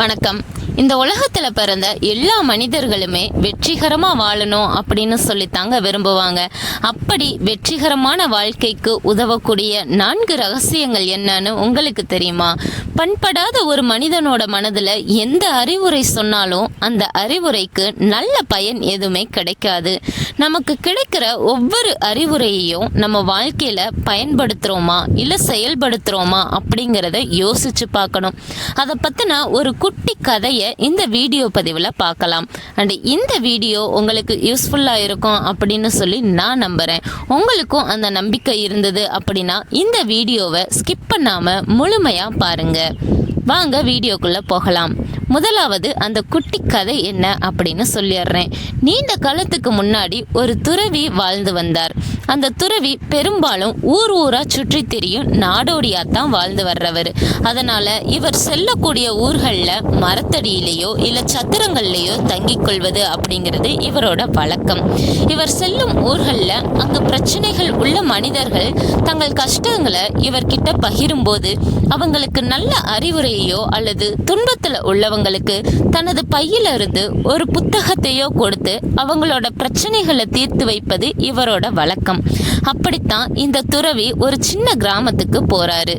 வணக்கம். இந்த உலகத்தில் பிறந்த எல்லா மனிதர்களுமே வெற்றிகரமாக வாழணும் அப்படின்னு சொல்லித்தாங்க விரும்புவாங்க. அப்படி வெற்றிகரமான வாழ்க்கைக்கு உதவக்கூடிய நான்கு ரகசியங்கள் என்னன்னு உங்களுக்கு தெரியுமா? பண்படாத ஒரு மனிதனோட மனதில் எந்த அறிவுரை சொன்னாலும் அந்த அறிவுரைக்கு நல்ல பயன் எதுவுமே கிடைக்காது. நமக்கு கிடைக்கிற ஒவ்வொரு அறிவுரையையும் நம்ம வாழ்க்கையில் பயன்படுத்துகிறோமா இல்லை செயல்படுத்துகிறோமா அப்படிங்கிறத யோசிச்சு பார்க்கணும். அதை பற்றின ஒரு குட்டி கதையை இந்த வீடியோ பதிவில் பார்க்கலாம். அண்ட் இந்த வீடியோ உங்களுக்கு யூஸ்ஃபுல்லாக இருக்கும் அப்படின்னு சொல்லி நான் நம்புகிறேன் உங்களுக்கும் அந்த நம்பிக்கை இருந்தது அப்படின்னா இந்த வீடியோவை ஸ்கிப் பண்ணாமல் முழுமையாக பாருங்கள் வாங்க வீடியோக்குள்ளே போகலாம். முதலாவது அந்த குட்டி கதை என்ன அப்படின்னு சொல்லிடுறேன். நீண்ட காலத்துக்கு முன்னாடி ஒரு துறவி வாழ்ந்து வந்தார். அந்த துறவி பெரும்பாலும் ஊர் ஊரா சுற்றி திரியும் நாடோடியா தான் வாழ்ந்து வர்றவர். அதனால இவர் செல்லக்கூடிய ஊர்களில் மரத்தடியிலேயோ இல்லை சத்திரங்கள்லேயோ தங்கிக் கொள்வது அப்படிங்கிறது இவரோட வழக்கம் இவர் செல்லும் ஊர்களில் அங்கு பிரச்சனைகள் உள்ள மனிதர்கள் தங்கள் கஷ்டங்களை இவர்கிட்ட பகிரும்போது அவங்களுக்கு நல்ல அறிவுரையோ அல்லது துன்பத்தில் உள்ளவங்களுக்கு தனது பையிலிருந்து ஒரு புத்தகத்தையோ கொடுத்து அவங்களோட பிரச்சனைகளை தீர்த்து வைப்பது இவரோட வழக்கம். அப்படித்தான் இந்த துறவி ஒரு சின்ன கிராமத்துக்கு போறாரு.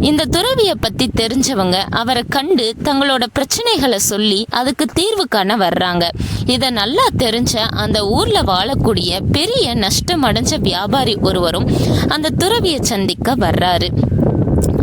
இந்த துறவியை பத்தி தெரிஞ்சவங்க அவரை கண்டு தங்களோட பிரச்சனைகளை சொல்லி அதுக்கு தீர்வு காண வர்றாங்க. இதை நல்லா தெரிஞ்ச அந்த ஊர்ல வாழக்கூடிய பெரிய நஷ்டம் அடைஞ்ச வியாபாரி ஒருவரும் அந்த துறவியை சந்திக்க வர்றாரு.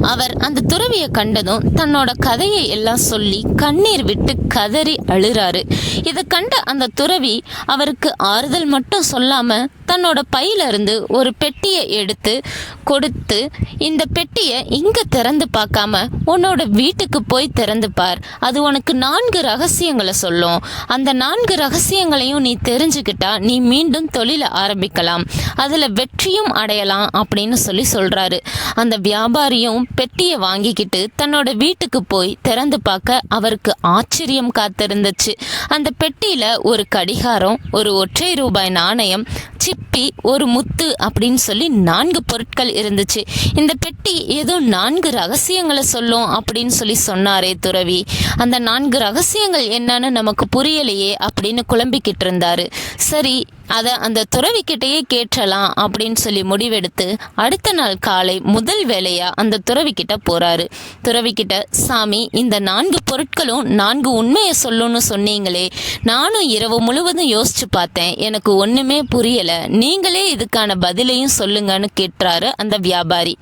அவர் அந்த துறவியை கண்டதும் தன்னோட கதையை எல்லாம் சொல்லி கண்ணீர் விட்டு கதறி அழுறாரு. இதை கண்ட அந்த துறவி அவருக்கு ஆறுதல் மட்டும் சொல்லாம தன்னோட பையிலிருந்து ஒரு பெட்டியை எடுத்து கொடுத்து இந்த பெட்டியை இங்க திறந்து பார்க்காம உன்னோட வீட்டுக்கு போய் திறந்து பார். அது உனக்கு நான்கு ரகசியங்களை சொல்லும். அந்த நான்கு ரகசியங்களையும் நீ தெரிஞ்சுக்கிட்டா நீ மீண்டும் தொழிலை ஆரம்பிக்கலாம். அதுல வெற்றியும் அடையலாம் அப்படின்னு சொல்லி சொல்றாரு. அந்த வியாபாரியும் பெட்டியை வாங்கிக்கிட்டு தன்னோட வீட்டுக்கு போய் திறந்து பார்க்க அவருக்கு ஆச்சரியம் காத்திருந்துச்சு. அந்த பெட்டியில் ஒரு கடிகாரம் ஒரு ஒற்றை ரூபாய் நாணயம் சிப்பி ஒரு முத்து அப்படின்னு சொல்லி நான்கு பொருட்கள் இருந்துச்சு. இந்த பெட்டி ஏதோ நான்கு ரகசியங்களை சொல்லும் அப்படின்னு சொல்லி சொன்னாரே துறவி. அந்த நான்கு ரகசியங்கள் என்னன்னு நமக்கு புரியலையே அப்படின்னு குழம்பிக்கிட்டு இருந்தாரு. சரி அதை அந்த துறவிக்கிட்டேயே கேட்டலாம் அப்படின்னு சொல்லி முடிவெடுத்து அடுத்த நாள் காலை முதல் வேலையா அந்த துறவிக்கிட்ட போறாரு. துறவிக்கிட்ட சாமி இந்த நான்கு பொருட்களும் நான்கு உண்மையை சொல்லுன்னு சொன்னீங்களே. நானும் இரவு முழுவதும் யோசிச்சு பார்த்தேன். எனக்கு ஒண்ணுமே புரியல. நீங்களே இதுக்கான பதிலையும் சொல்லுங்கன்னு கேட்டாரு அந்த வியாபாரி.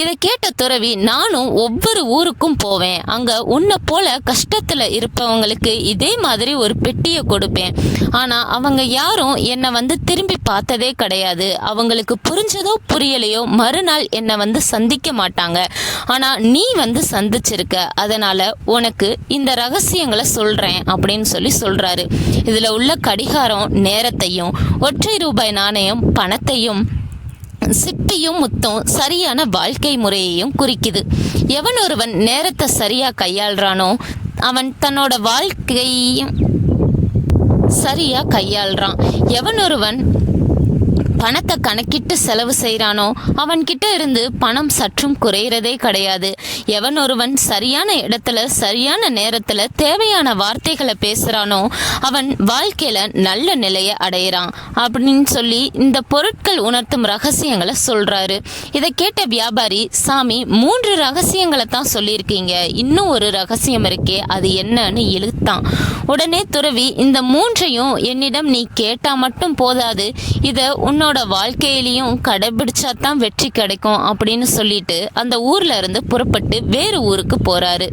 இதை கேட்ட துறவி நானும் ஒவ்வொரு ஊருக்கும் போவேன். அங்க உன்னை போல கஷ்டத்துல இருப்பவங்களுக்கு இதே மாதிரி ஒரு பெட்டியை கொடுப்பேன். ஆனா அவங்க யாரும் என்னை வந்து திரும்பி பார்த்ததே கிடையாது. அவங்களுக்கு புரிஞ்சதோ புரியலையோ மறுநாள் என்னை வந்து சந்திக்க மாட்டாங்க. ஆனா நீ வந்து சந்திச்சிருக்க. அதனால உனக்கு இந்த ரகசியங்களை சொல்றேன் அப்படின்னு சொல்லி சொல்றாரு. இதுல உள்ள கடிகாரம் நேரத்தையும் ஒற்றை ரூபாய் நாணயம் பணத்தையும் சிப்பியும் முத்தும் சரியான வாழ்க்கை முறையையும் குறிக்குது. எவன் ஒருவன் நேரத்தை சரியா கையாள்றானோ அவன் தன்னோட வாழ்க்கையும் சரியா கையாள்றான். எவன் ஒருவன் பணத்தை கணக்கிட்டு செலவு செய்கிறானோ அவன்கிட்ட இருந்து பணம் சற்றும் குறையிறதே கிடையாது. எவன் ஒருவன் சரியான இடத்துல சரியான நேரத்தில் தேவையான வார்த்தைகளை பேசுகிறானோ அவன் வாழ்க்கையில் நல்ல நிலையை அடையிறான். அப்படின்னு சொல்லி இந்த பொருட்கள் உணர்த்தும் ரகசியங்களை சொல்கிறாரு இதை கேட்ட வியாபாரி சாமி மூன்று ரகசியங்களை தான் சொல்லியிருக்கீங்க. இன்னும் ஒரு ரகசியம் இருக்கே அது என்னன்னு இழுத்தான். உடனே துறவி இந்த மூன்றையும் என்னிடம் நீ கேட்டா மட்டும் போதாது. இதை உன்னோட வாழ்க்கையிலையும் கடைபிடிச்சா தான் வெற்றி கிடைக்கும் அப்படின்னு சொல்லிட்டு அந்த ஊர்ல இருந்து புறப்பட்டு வேறு ஊருக்கு போறாரு.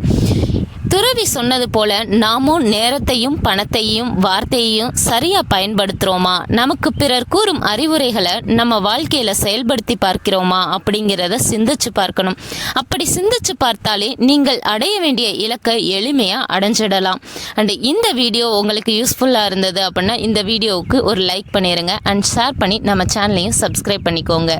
துறவி சொன்னது போல நாமும் நேரத்தையும் பணத்தையும் வார்த்தையையும் சரியா பயன்படுத்துறோமா? நமக்கு பிறர் கூறும் அறிவுரைகளை நம்ம வாழ்க்கையில செயல்படுத்தி பார்க்கிறோமா? அப்படிங்கிறத சிந்திச்சு பார்க்கணும். அப்படி சிந்திச்சு பார்த்தாலே நீங்கள் அடைய வேண்டிய இலக்கை எளிமையா அடைஞ்சிடலாம். அண்ட் இந்த வீடியோ உங்களுக்கு யூஸ்ஃபுல்லா இருந்தது அப்படின்னா இந்த வீடியோவுக்கு ஒரு லைக் பண்ணிருங்க. அண்ட் ஷேர் பண்ணி நம்ம சேனலையும் சப்ஸ்கிரைப் பண்ணிக்கோங்க.